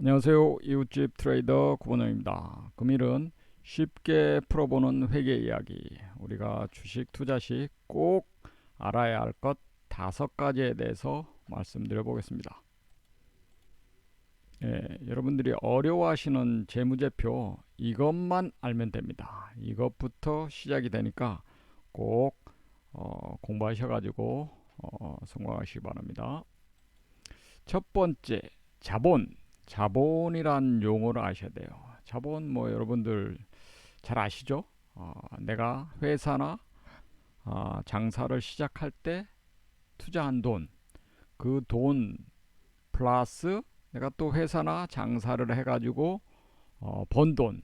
안녕하세요. 이웃집 트레이더 구본영입니다. 금일은 쉽게 풀어보는 회계 이야기. 우리가 주식 투자 시 꼭 알아야 할 것 다섯 가지에 대해서 말씀드려 보겠습니다. 예, 여러분들이 어려워하시는 재무제표 이것만 알면 됩니다. 이것부터 시작이 되니까 꼭 어, 공부하셔가지고 어, 성공하시기 바랍니다. 첫 번째 자본 자본이란 용어를 아셔야 돼요. 자본 뭐 여러분들 잘 아시죠? 어, 내가 회사나 어, 장사를 시작할 때 투자한 돈, 그 돈 플러스 내가 또 회사나 장사를 해가지고 어, 번 돈,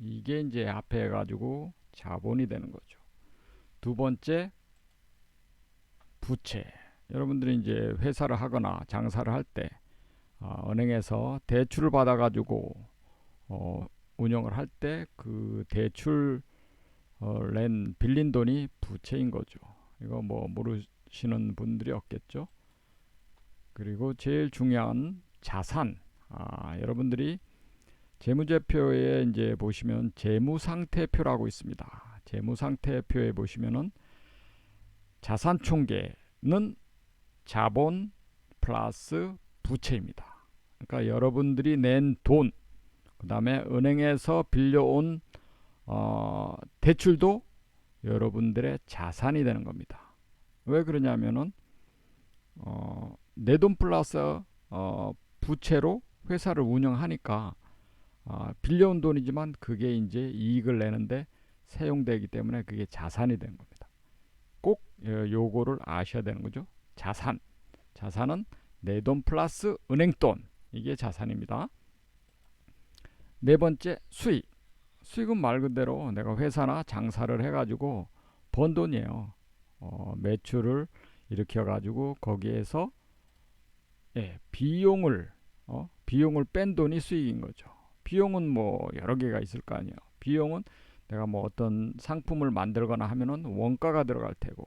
이게 이제 합해가지고 자본이 되는 거죠. 두 번째 부채. 여러분들이 이제 회사를 하거나 장사를 할 때 어, 은행에서 대출을 받아가지고 어, 운영을 할 때 그 대출 어, 낸 빌린 돈이 부채인 거죠. 이거 뭐 모르시는 분들이 없겠죠. 그리고 제일 중요한 자산. 아, 여러분들이 재무제표에 이제 보시면 재무상태표라고 있습니다. 재무상태표에 보시면은 자산 총계는 자본 플러스 부채입니다. 그러니까 여러분들이 낸 돈, 그 다음에 은행에서 빌려온 어, 대출도 여러분들의 자산이 되는 겁니다. 왜 그러냐면은 어, 내 돈 플러스 어, 부채로 회사를 운영하니까 어, 빌려온 돈이지만 그게 이제 이익을 내는데 사용되기 때문에 그게 자산이 되는 겁니다. 꼭 어, 요거를 아셔야 되는 거죠. 자산. 자산은 내 돈 플러스 은행돈. 이게 자산입니다. 네 번째 수익. 수익은 말 그대로 내가 회사나 장사를 해가지고 번 돈이에요. 어, 매출을 일으켜가지고 거기에서 예, 비용을 어, 비용을 뺀 돈이 수익인 거죠. 비용은 뭐 여러 개가 있을 거 아니에요. 비용은 내가 뭐 어떤 상품을 만들거나 하면은 원가가 들어갈 테고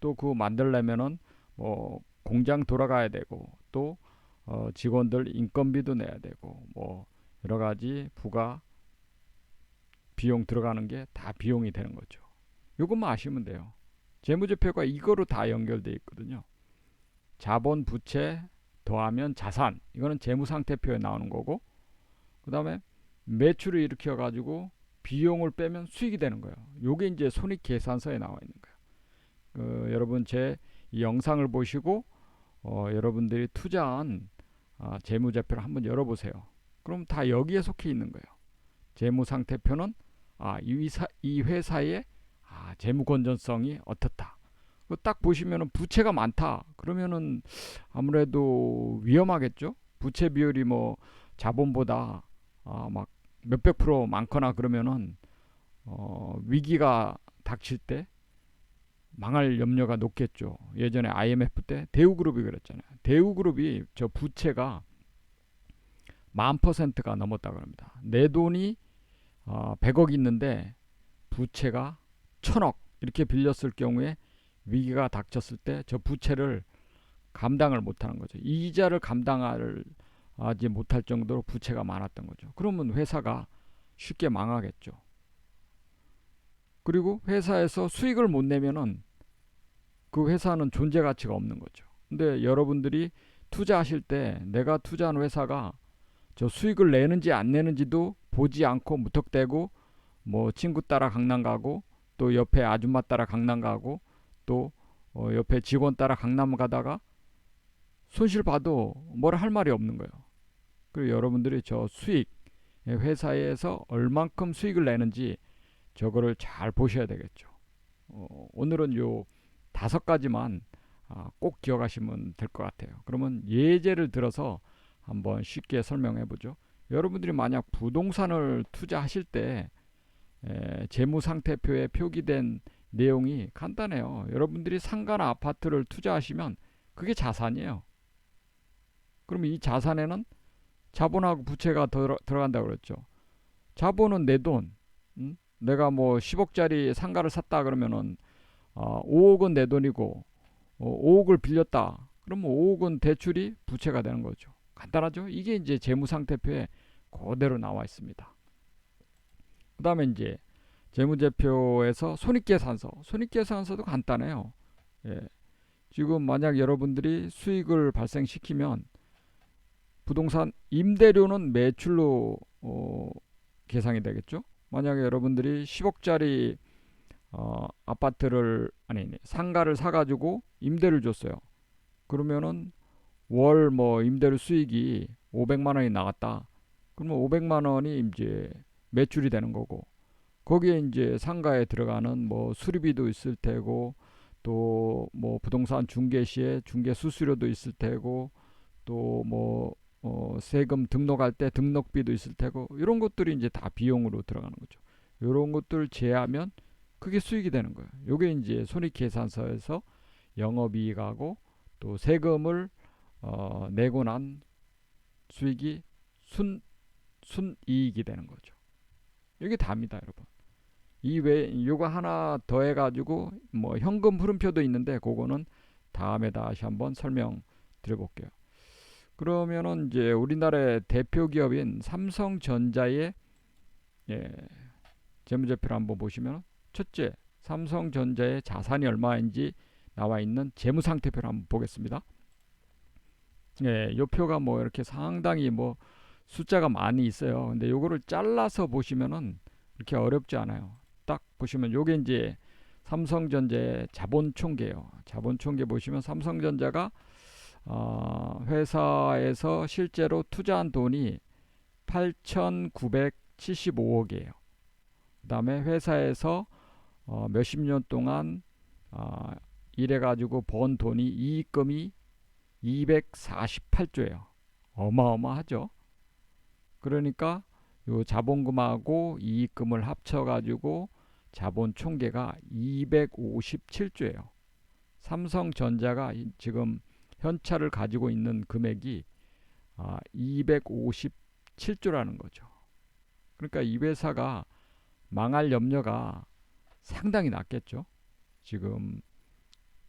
또 그 만들려면은 뭐 공장 돌아가야 되고 또 어, 직원들 인건비도 내야 되고 뭐 여러 가지 부가 비용 들어가는 게 다 비용이 되는 거죠. 요것만 아시면 돼요. 재무제표가 이거로 다 연결돼 있거든요. 자본 부채 더하면 자산 이거는 재무상태표에 나오는 거고 그 다음에 매출을 일으켜 가지고 비용을 빼면 수익이 되는 거예요. 요게 이제 손익계산서에 나와 있는 거예요. 그, 여러분 제 영상을 보시고 어, 여러분들이 투자한 아, 재무제표를 한번 열어보세요. 그럼 다 여기에 속해 있는 거예요. 재무상태표는 아, 이, 회사, 이 회사의 아, 재무 건전성이 어떻다. 딱 보시면은 부채가 많다. 그러면은 아무래도 위험하겠죠. 부채 비율이 뭐 자본보다 아, 막 몇백 프로 많거나 그러면은 어, 위기가 닥칠 때 망할 염려가 높겠죠. 예전에 IMF 때 대우그룹이 그랬잖아요. 대우그룹이 저 부채가 만 퍼센트가 넘었다 그럽니다. 내 돈이 어, 100억 있는데 부채가 천억 이렇게 빌렸을 경우에 위기가 닥쳤을 때 저 부채를 감당을 못하는 거죠. 이자를 감당하지 못할 정도로 부채가 많았던 거죠. 그러면 회사가 쉽게 망하겠죠. 그리고 회사에서 수익을 못 내면은 그 회사는 존재 가치가 없는 거죠. 근데 여러분들이 투자하실 때 내가 투자한 회사가 저 수익을 내는지 안 내는지도 보지 않고 무턱대고 뭐 친구 따라 강남 가고 또 옆에 아줌마 따라 강남 가고 또 어 옆에 직원 따라 강남 가다가 손실 봐도 뭘 할 말이 없는 거예요. 그리고 여러분들이 저 수익 회사에서 얼만큼 수익을 내는지 저거를 잘 보셔야 되겠죠. 어, 오늘은 요 다섯 가지만 아, 꼭 기억하시면 될 것 같아요. 그러면 예제를 들어서 한번 쉽게 설명해 보죠. 여러분들이 만약 부동산을 투자하실 때 에, 재무상태표에 표기된 내용이 간단해요. 여러분들이 상가나 아파트를 투자하시면 그게 자산이에요. 그러면 이 자산에는 자본하고 부채가 들어, 들어간다고 그랬죠. 자본은 내 돈. 음? 내가 뭐 10억짜리 상가를 샀다 그러면은 어, 5억은 내 돈이고 어, 5억을 빌렸다. 그러면 5억은 대출이 부채가 되는 거죠. 간단하죠? 이게 이제 재무상태표에 그대로 나와 있습니다. 그 다음에 이제 재무제표에서 손익계산서. 손익계산서도 간단해요. 예. 지금 만약 여러분들이 수익을 발생시키면 부동산 임대료는 매출로 어, 계상이 되겠죠. 만약에 여러분들이 10억짜리 어, 아파트를 아니 상가를 사가지고 임대를 줬어요. 그러면은 월 뭐 임대료 수익이 500만 원이 나갔다. 그러면 500만 원이 이제 매출이 되는 거고 거기에 이제 상가에 들어가는 뭐 수리비도 있을 테고 또 뭐 부동산 중개 시에 중개 수수료도 있을 테고 또 뭐 어 세금 등록할 때 등록비도 있을 테고 이런 것들이 이제 다 비용으로 들어가는 거죠. 이런 것들 제하면 그게 수익이 되는 거예요. 요게 이제 손익계산서에서 영업이익하고 또 세금을 어 내고 난 수익이 순 순이익이 되는 거죠. 이게 답니다, 여러분. 이외 요거 하나 더 해 가지고 뭐 현금 흐름표도 있는데 그거는 다음에 다시 한번 설명 드려볼게요. 그러면은 이제 우리나라의 대표 기업인 삼성전자의 예, 재무제표를 한번 보시면 첫째 삼성전자의 자산이 얼마인지 나와 있는 재무상태표를 한번 보겠습니다. 예, 요 표가 뭐 이렇게 상당히 뭐 숫자가 많이 있어요. 근데 요거를 잘라서 보시면은 이렇게 어렵지 않아요. 딱 보시면 요게 이제 삼성전자의 자본 총계예요. 자본 총계 보시면 삼성전자가 어, 회사에서 실제로 투자한 돈이 8,975억이에요. 그 다음에 회사에서 어, 몇십 년 동안 어, 일해가지고 번 돈이 이익금이 248조예요. 어마어마하죠. 그러니까 요 자본금하고 이익금을 합쳐가지고 자본 총계가 257조예요. 삼성전자가 지금 현찰을 가지고 있는 금액이 아, 257조라는 거죠. 그러니까 이 회사가 망할 염려가 상당히 낮겠죠. 지금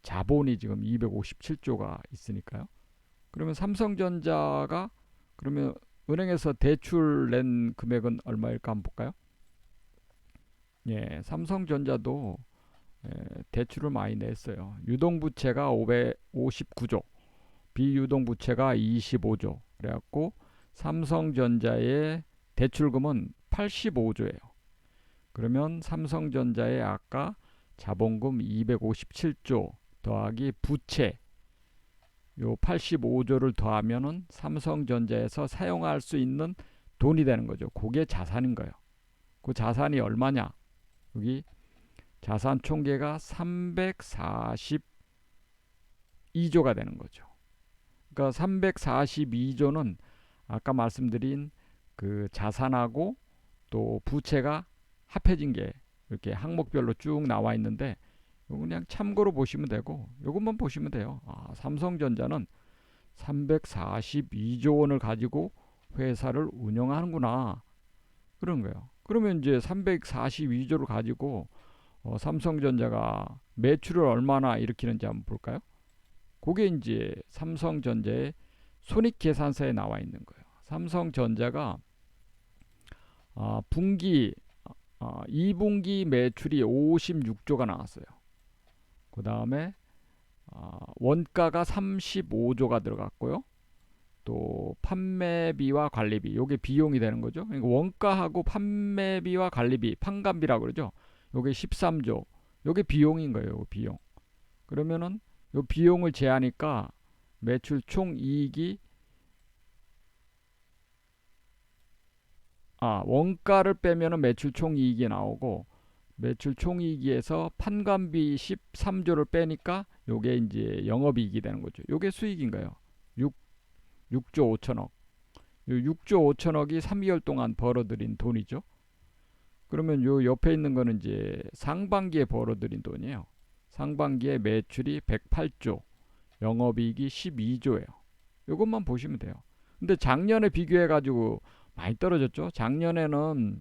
자본이 지금 257조가 있으니까요. 그러면 삼성전자가 그러면 은행에서 대출 낸 금액은 얼마일까 한번 볼까요? 예, 삼성전자도 예, 대출을 많이 냈어요. 유동부채가 559조, 비유동 부채가 25조. 그래갖고 삼성전자의 대출금은 85조예요. 그러면 삼성전자의 아까 자본금 257조 더하기 부채 요 85조를 더하면은 삼성전자에서 사용할 수 있는 돈이 되는 거죠. 그게 자산인 거예요. 그 자산이 얼마냐? 여기 자산 총계가 342조가 되는 거죠. 그러니까 342조는 아까 말씀드린 그 자산하고 또 부채가 합해진 게 이렇게 항목별로 쭉 나와 있는데 그냥 참고로 보시면 되고 이것만 보시면 돼요. 아, 삼성전자는 342조 원을 가지고 회사를 운영하는구나 그런 거예요. 그러면 이제 342조를 가지고 어, 삼성전자가 매출을 얼마나 일으키는지 한번 볼까요? 그게 이제 삼성전자의 손익계산서에 나와 있는 거예요. 삼성전자가 어, 분기 어, 2분기 매출이 56조가 나왔어요. 그 다음에 어, 원가가 35조가 들어갔고요. 또 판매비와 관리비, 요게 비용이 되는 거죠. 그러니까 원가하고 판매비와 관리비, 판관비라고 그러죠. 요게 13조. 요게 비용인 거예요. 비용. 그러면은 요 비용을 제하니까 매출 총 이익이 아, 원가를 빼면은 매출 총 이익이 나오고 매출 총 이익에서 판관비 13조를 빼니까 요게 이제 영업 이익이 되는 거죠. 요게 수익인 가요 6, 6조 5천억. 요 6조 5천억이 3개월 동안 벌어들인 돈이죠. 그러면 요 옆에 있는 거는 이제 상반기에 벌어들인 돈이에요. 상반기에 매출이 108조, 영업이익이 12조예요. 요것만 보시면 돼요. 근데 작년에 비교해 가지고 많이 떨어졌죠. 작년에는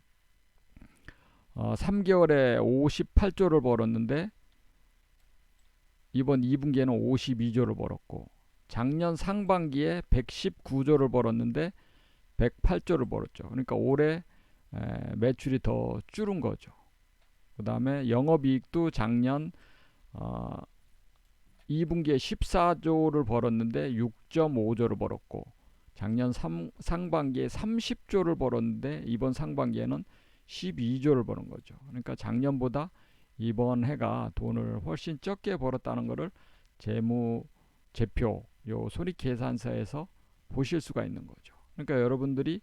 어, 3개월에 58조를 벌었는데 이번 2분기에는 52조를 벌었고 작년 상반기에 119조를 벌었는데 108조를 벌었죠. 그러니까 올해 에, 매출이 더 줄은 거죠. 그 다음에 영업이익도 작년 어, 2분기에 14조를 벌었는데 6.5조를 벌었고 작년 3, 상반기에 30조를 벌었는데 이번 상반기에는 12조를 버는 거죠. 그러니까 작년보다 이번 해가 돈을 훨씬 적게 벌었다는 것을 재무 제표 요 손익 계산서에서 보실 수가 있는 거죠. 그러니까 여러분들이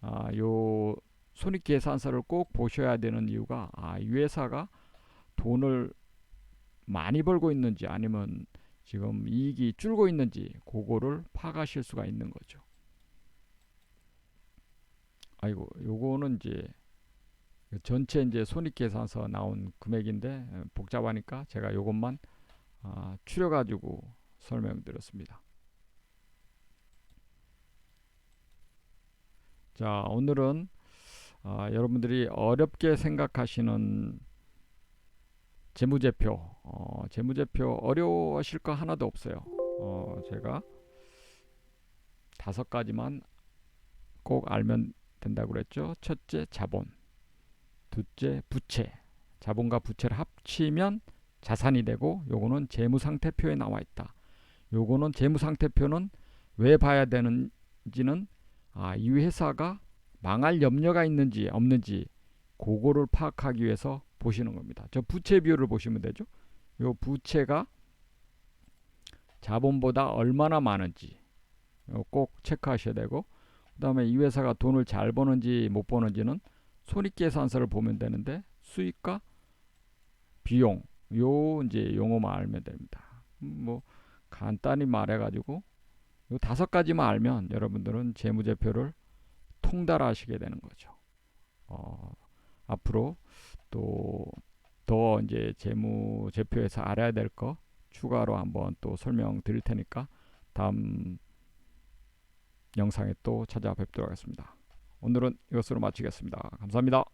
아, 요 손익 계산서를 꼭 보셔야 되는 이유가 아, 이 회사가 돈을 많이 벌고 있는지 아니면 지금 이익이 줄고 있는지 그거를 파악하실 수가 있는 거죠. 아이고 요거는 이제 전체 이제 손익계산서 나온 금액인데 에, 복잡하니까 제가 요것만 아, 추려 가지고 설명드렸습니다. 자 오늘은 아, 여러분들이 어렵게 생각하시는 재무제표 어, 재무제표 어려워하실 거 하나도 없어요. 어, 제가 다섯 가지만 꼭 알면 된다고 그랬죠. 첫째 자본, 둘째 부채. 자본과 부채를 합치면 자산이 되고 요거는 재무상태표에 나와 있다. 요거는 재무상태표는 왜 봐야 되는지는 아, 이 회사가 망할 염려가 있는지 없는지 그거를 파악하기 위해서 보시는 겁니다. 저 부채 비율을 보시면 되죠. 요 부채가 자본보다 얼마나 많은지 꼭 체크하셔야 되고 그 다음에 이 회사가 돈을 잘 버는지 못 버는지는 손익계산서를 보면 되는데 수익과 비용 요 이제 용어만 알면 됩니다. 음, 뭐 간단히 말해가지고 요 다섯 가지만 알면 여러분들은 재무제표를 통달하시게 되는 거죠. 어, 앞으로 또 더 이제 재무 제표에서 알아야 될 거 추가로 한번 또 설명드릴 테니까 다음 영상에 또 찾아뵙도록 하겠습니다. 오늘은 이것으로 마치겠습니다. 감사합니다.